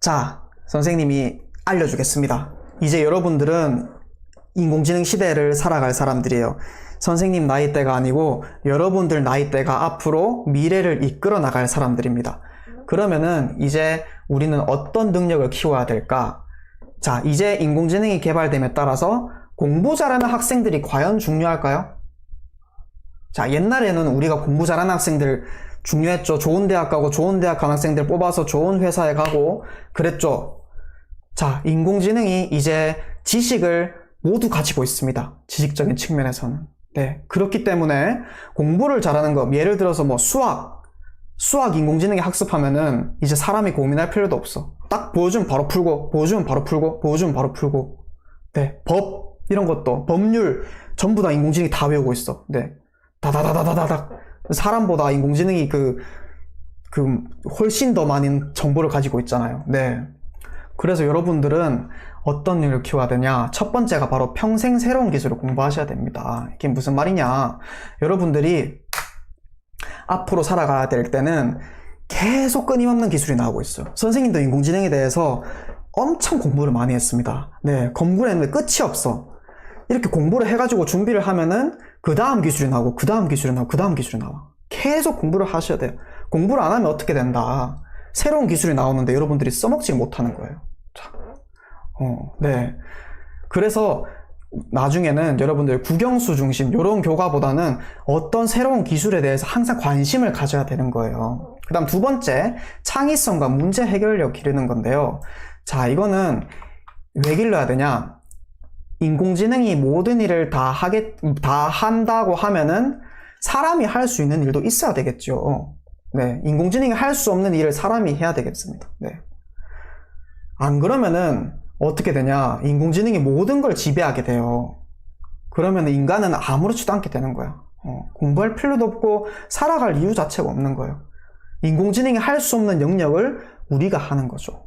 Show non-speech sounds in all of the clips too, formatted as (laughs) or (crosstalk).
자, 선생님이 알려주겠습니다. 이제 여러분들은 인공지능 시대를 살아갈 사람들이에요. 선생님 나이대가 아니고 여러분들 나이대가 앞으로 미래를 이끌어 나갈 사람들입니다. 그러면은 이제 우리는 어떤 능력을 키워야 될까? 자, 이제 인공지능이 개발됨에 따라서 공부 잘하는 학생들이 과연 중요할까요? 자, 옛날에는 우리가 공부 잘하는 학생들 중요했죠. 좋은 대학 가고 좋은 대학 간 학생들 뽑아서 좋은 회사에 가고 그랬죠. 자, 인공지능이 이제 지식을 모두 가지고 있습니다. 지식적인 측면에서는. 네. 그렇기 때문에 공부를 잘하는 거, 예를 들어서 뭐 수학, 수학 인공지능이 학습하면은 이제 사람이 고민할 필요도 없어. 딱 보여주면 바로 풀고, 보여주면 바로 풀고, 보여주면 바로 풀고. 네. 법, 이런 것도, 법률, 전부 다 인공지능이 다 외우고 있어. 네. 다다다다다다닥. 사람보다 인공지능이 그, 그, 훨씬 더 많은 정보를 가지고 있잖아요. 네. 그래서 여러분들은 어떤 일을 키워야 되냐? 첫 번째가 바로 평생 새로운 기술을 공부하셔야 됩니다. 이게 무슨 말이냐? 여러분들이 앞으로 살아가야 될 때는 계속 끊임없는 기술이 나오고 있어요. 선생님도 인공지능에 대해서 엄청 공부를 많이 했습니다. 네, 공부를 했는데 끝이 없어. 이렇게 공부를 해가지고 준비를 하면은 그 다음 기술이 나오고 그 다음 기술이 나오고 그 다음 기술이 나와. 계속 공부를 하셔야 돼요. 공부를 안 하면 어떻게 된다? 새로운 기술이 나오는데 여러분들이 써먹지 못하는 거예요. 자, 어, 네. 그래서 나중에는 여러분들 국영수 중심 이런 교과보다는 어떤 새로운 기술에 대해서 항상 관심을 가져야 되는 거예요. 그 다음 두 번째, 창의성과 문제 해결력 기르는 건데요. 자, 이거는 왜 길러야 되냐? 인공지능이 모든 일을 다 하겠, 다 한다고 하면은 사람이 할 수 있는 일도 있어야 되겠죠. 네. 인공지능이 할 수 없는 일을 사람이 해야 되겠습니다. 네. 안 그러면은 어떻게 되냐? 인공지능이 모든 걸 지배하게 돼요. 그러면 인간은 아무렇지도 않게 되는 거야. 어, 공부할 필요도 없고 살아갈 이유 자체가 없는 거예요. 인공지능이 할 수 없는 영역을 우리가 하는 거죠.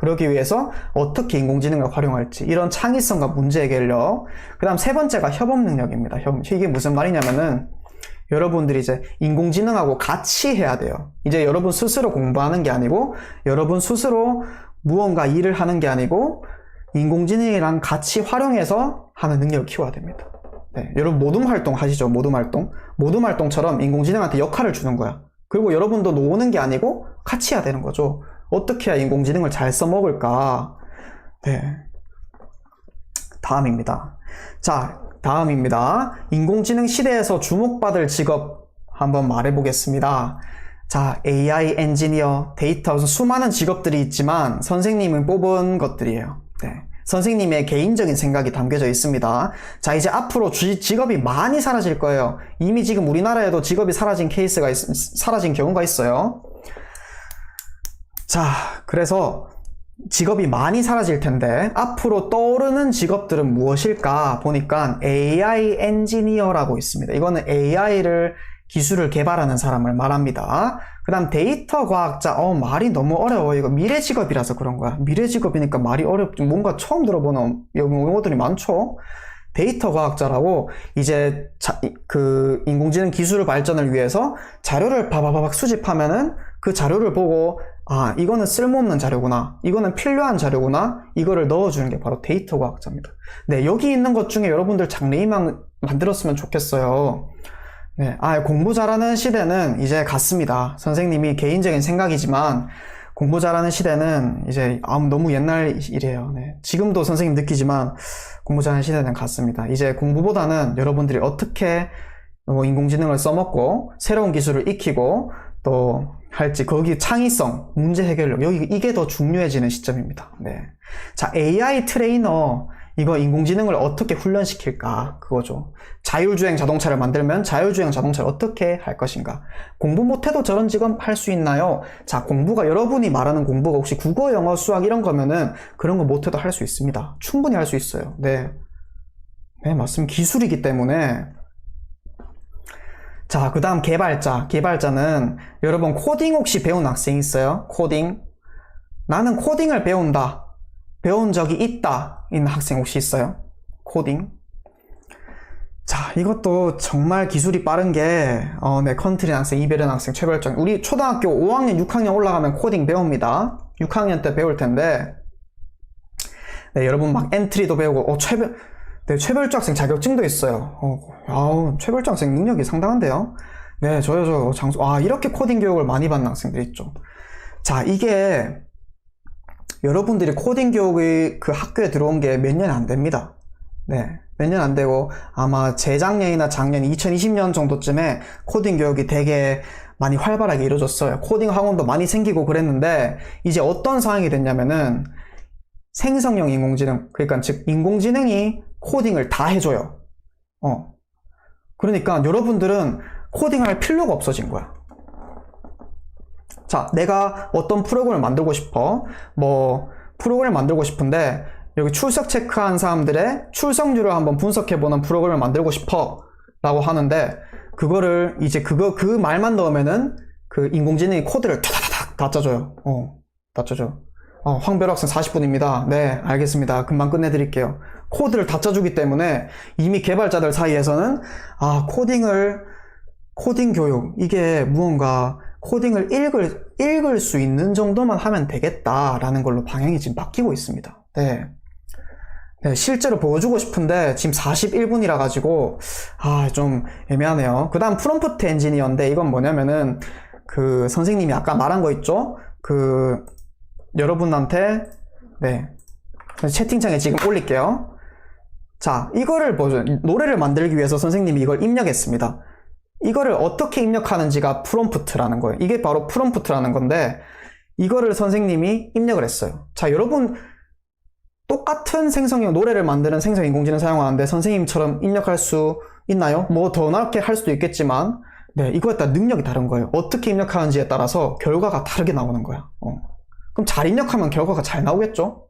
네. 그러기 위해서 어떻게 인공지능을 활용할지 이런 창의성과 문제 해결력 그 다음 세 번째가 협업 능력입니다. 협, 이게 무슨 말이냐면은 여러분들이 이제 인공지능하고 같이 해야 돼요. 이제 여러분 스스로 공부하는 게 아니고 여러분 스스로 무언가 일을 하는 게 아니고 인공지능이랑 같이 활용해서 하는 능력을 키워야 됩니다. 네, 여러분 모둠 활동 하시죠. 모둠 활동. 모둠 활동처럼 인공지능한테 역할을 주는 거야. 그리고 여러분도 노는 게 아니고 같이 해야 되는 거죠. 어떻게 해야 인공지능을 잘 써먹을까? 네. 다음입니다. 자, 다음입니다. 인공지능 시대에서 주목받을 직업 한번 말해보겠습니다. 자, AI 엔지니어, 데이터, 수많은 직업들이 있지만 선생님은 뽑은 것들이에요. 네. 선생님의 개인적인 생각이 담겨져 있습니다. 자, 이제 앞으로 주- 직업이 많이 사라질 거예요. 이미 지금 우리나라에도 직업이 사라진 케이스가, 있, 사라진 경우가 있어요. 자, 그래서 직업이 많이 사라질 텐데 앞으로 떠오르는 직업들은 무엇일까 보니까 AI 엔지니어라고 있습니다. 이거는 AI를 기술을 개발하는 사람을 말합니다. 그 다음 데이터 과학자, 어, 말이 너무 어려워. 이거 미래 직업이라서 그런 거야. 미래 직업이니까 말이 어렵지. 뭔가 처음 들어보는 용어들이 많죠? 데이터 과학자라고 이제 자- 그 인공지능 기술 발전을 위해서 자료를 바바바박 수집하면은 그 자료를 보고 아 이거는 쓸모없는 자료구나. 이거는 필요한 자료구나. 이거를 넣어주는 게 바로 데이터 과학자입니다. 네 여기 있는 것 중에 여러분들 장래희망 만들었으면 좋겠어요. 네, 아 공부 잘하는 시대는 이제 갔습니다. 선생님이 개인적인 생각이지만 공부 잘하는 시대는 이제 아, 너무 옛날 일이에요. 네, 지금도 선생님 느끼지만 공부 잘하는 시대는 갔습니다. 이제 공부보다는 여러분들이 어떻게 뭐 인공지능을 써먹고 새로운 기술을 익히고 또 할지 거기 창의성, 문제 해결력 여기 이게 더 중요해지는 시점입니다. 네. 자, AI 트레이너 이거 인공지능을 어떻게 훈련시킬까 그거죠. 자율주행 자동차를 만들면 자율주행 자동차를 어떻게 할 것인가. 공부 못해도 저런 직업 할 수 있나요? 자, 공부가 여러분이 말하는 공부가 혹시 국어, 영어, 수학 이런 거면은 그런 거 못해도 할 수 있습니다. 충분히 할 수 있어요. 네. 네, 맞습니다. 기술이기 때문에 자, 그 다음 개발자. 개발자는 여러분 코딩 혹시 배운 학생 있어요? 코딩? 나는 코딩을 배운다. 배운 적이 있다. 있는 학생 혹시 있어요? 코딩? 자, 이것도 정말 기술이 빠른 게, 어, 네, 컨트리 학생, 이베른 학생, 최별정. 우리 초등학교 5학년, 6학년 올라가면 코딩 배웁니다. 6학년 때 배울 텐데, 네, 여러분 막 엔트리도 배우고, 어, 최별, 네, 최별조 학생 자격증도 있어요. 어, 아우, 최별조 학생 능력이 상당한데요? 네, 저요, 저, 장수, 아, 이렇게 코딩 교육을 많이 받는 학생들이 있죠. 자, 이게, 여러분들이 코딩 교육의 그 학교에 들어온 게 몇 년 안 됩니다. 네. 몇 년 안 되고, 아마 재작년이나 작년 2020년 정도쯤에 코딩 교육이 되게 많이 활발하게 이루어졌어요. 코딩 학원도 많이 생기고 그랬는데, 이제 어떤 상황이 됐냐면은, 생성형 인공지능, 그러니까 즉, 인공지능이 코딩을 다 해줘요. 어. 그러니까 여러분들은 코딩할 필요가 없어진 거야. 자, 내가 어떤 프로그램을 만들고 싶어. 뭐, 프로그램을 만들고 싶은데, 여기 출석 체크한 사람들의 출석률을 한번 분석해보는 프로그램을 만들고 싶어. 라고 하는데, 그거를 이제 그거, 그 말만 넣으면은 그 인공지능이 코드를 다 짜줘요. 어, 다 짜줘. 어, 황별 학생 40분입니다. 네, 알겠습니다. 금방 끝내드릴게요. 코드를 다 짜주기 때문에 이미 개발자들 사이에서는, 아, 코딩을, 코딩 교육, 이게 무언가 코딩을 읽을, 읽을 수 있는 정도만 하면 되겠다라는 걸로 방향이 지금 바뀌고 있습니다. 네. 네, 실제로 보여주고 싶은데 지금 41분이라 가지고 아 좀 애매하네요. 그 다음 프롬프트 엔지니어인데 이건 뭐냐면은 그 선생님이 아까 말한 거 있죠? 그 여러분한테 네 채팅창에 지금 올릴게요. 자 이거를 보죠. 노래를 만들기 위해서 선생님이 이걸 입력했습니다. 이거를 어떻게 입력하는지가 프롬프트라는 거예요. 이게 바로 프롬프트라는 건데 이거를 선생님이 입력을 했어요. 자 여러분 똑같은 생성형 노래를 만드는 생성 인공지능 사용하는데 선생님처럼 입력할 수 있나요? 뭐더 넓게 할 수도 있겠지만 네 이거에 따라 능력이 다른 거예요. 어떻게 입력하는지에 따라서 결과가 다르게 나오는 거야. 어. 그럼 잘 입력하면 결과가 잘 나오겠죠?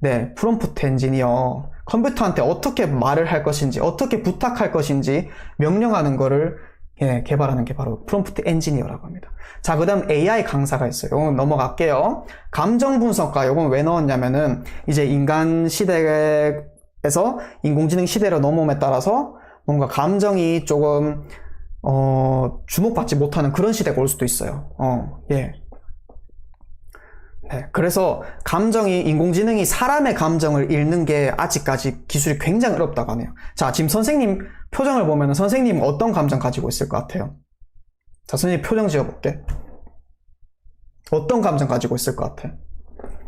네, 프롬프트 엔지니어 컴퓨터한테 어떻게 말을 할 것인지 어떻게 부탁할 것인지 명령하는 거를 예, 개발하는 게 바로 프롬프트 엔지니어라고 합니다. 자, 그 다음 AI 강사가 있어요. 이건 넘어갈게요. 감정 분석가, 이건 왜 넣었냐면은, 이제 인간 시대에서 인공지능 시대로 넘어옴에 따라서 뭔가 감정이 조금, 어, 주목받지 못하는 그런 시대가 올 수도 있어요. 어, 예. 네, 그래서 감정이, 인공지능이 사람의 감정을 읽는 게 아직까지 기술이 굉장히 어렵다고 하네요. 자, 지금 선생님 표정을 보면 선생님 어떤 감정 가지고 있을 것 같아요? 자, 선생님 표정 지어볼게. 어떤 감정 가지고 있을 것 같아?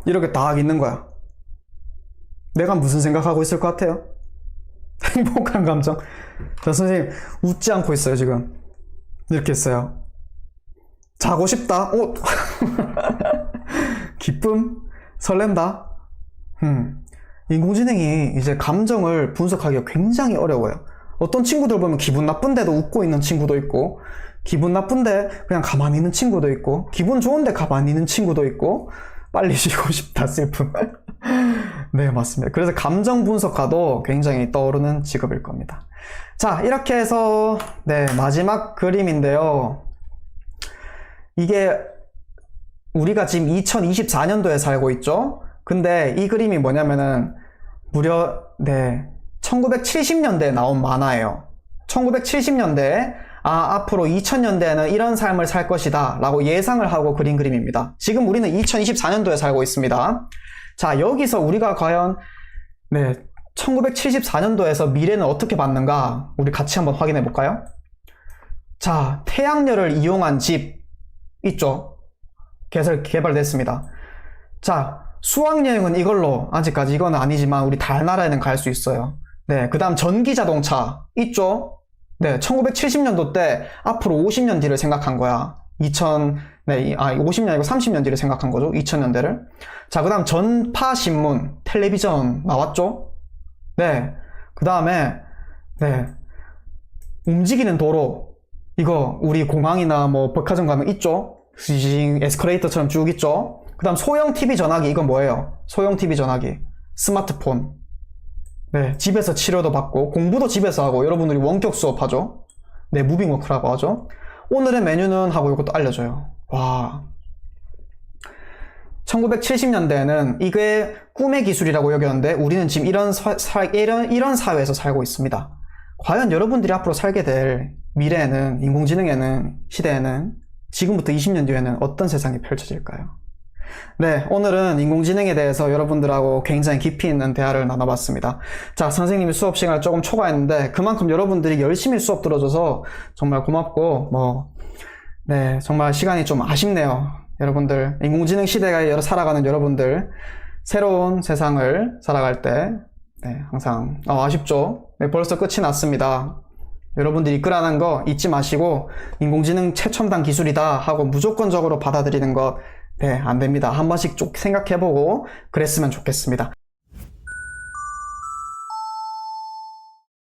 이렇게 딱 있는 거야. 내가 무슨 생각하고 있을 것 같아요? (laughs) 행복한 감정. 자, 선생님 웃지 않고 있어요, 지금. 이렇게 했어요. 자고 싶다. 오! (laughs) 기쁨? 설렌다? 음. 인공지능이 이제 감정을 분석하기가 굉장히 어려워요. 어떤 친구들 보면 기분 나쁜데도 웃고 있는 친구도 있고, 기분 나쁜데 그냥 가만히 있는 친구도 있고, 기분 좋은데 가만히 있는 친구도 있고, 빨리 (laughs) 쉬고 싶다, 슬픔. (laughs) 네, 맞습니다. 그래서 감정 분석가도 굉장히 떠오르는 직업일 겁니다. 자, 이렇게 해서, 네, 마지막 그림인데요. 이게 우리가 지금 2024년도에 살고 있죠? 근데 이 그림이 뭐냐면은 무려, 네, 1970년대에 나온 만화예요. 1970년대에 아, 앞으로 2000년대에는 이런 삶을 살 것이다 라고 예상을 하고 그린 그림입니다. 지금 우리는 2024년도에 살고 있습니다. 자, 여기서 우리가 과연 네, 1974년도에서 미래는 어떻게 받는가 우리 같이 한번 확인해 볼까요? 자, 태양열을 이용한 집 있죠? 개설, 개발됐습니다. 자, 수학여행은 이걸로 아직까지 이건 아니지만 우리 달나라에는 갈 수 있어요. 네, 그 다음 전기자동차 있죠? 네, 1970년도 때 앞으로 50년 뒤를 생각한 거야. 2000, 네, 아, 50년 아니고 30년 뒤를 생각한 거죠. 2000년대를. 자, 그 다음 전파신문, 텔레비전 나왔죠? 네. 그 다음에, 네. 움직이는 도로. 이거, 우리 공항이나 뭐, 백화점 가면 있죠? 에스컬레이터처럼 쭉 있죠? 그 다음 소형 TV 전화기, 이건 뭐예요? 소형 TV 전화기. 스마트폰. 네, 집에서 치료도 받고 공부도 집에서 하고 여러분들이 원격 수업하죠. 네, 무빙워크라고 하죠. 오늘의 메뉴는 하고 이것도 알려줘요. 와. 1970년대에는 이게 꿈의 기술이라고 여겼는데 우리는 지금 이런, 사, 사, 이런, 이런 사회에서 살고 있습니다. 과연 여러분들이 앞으로 살게 될 미래에는, 인공지능에는, 시대에는 지금부터 20년 뒤에는 어떤 세상이 펼쳐질까요? 네, 오늘은 인공지능에 대해서 여러분들하고 굉장히 깊이 있는 대화를 나눠봤습니다. 자, 선생님이 수업 시간을 조금 초과했는데 그만큼 여러분들이 열심히 수업 들어줘서 정말 고맙고 뭐 네, 정말 시간이 좀 아쉽네요. 여러분들 인공지능 시대가 살아가는 여러분들 새로운 세상을 살아갈 때 네, 항상 어, 아쉽죠. 네, 벌써 끝이 났습니다. 여러분들이 이끌어가는 거 잊지 마시고 인공지능 최첨단 기술이다 하고 무조건적으로 받아들이는 거 네, 안 됩니다. 한 번씩 쭉 생각해보고 그랬으면 좋겠습니다.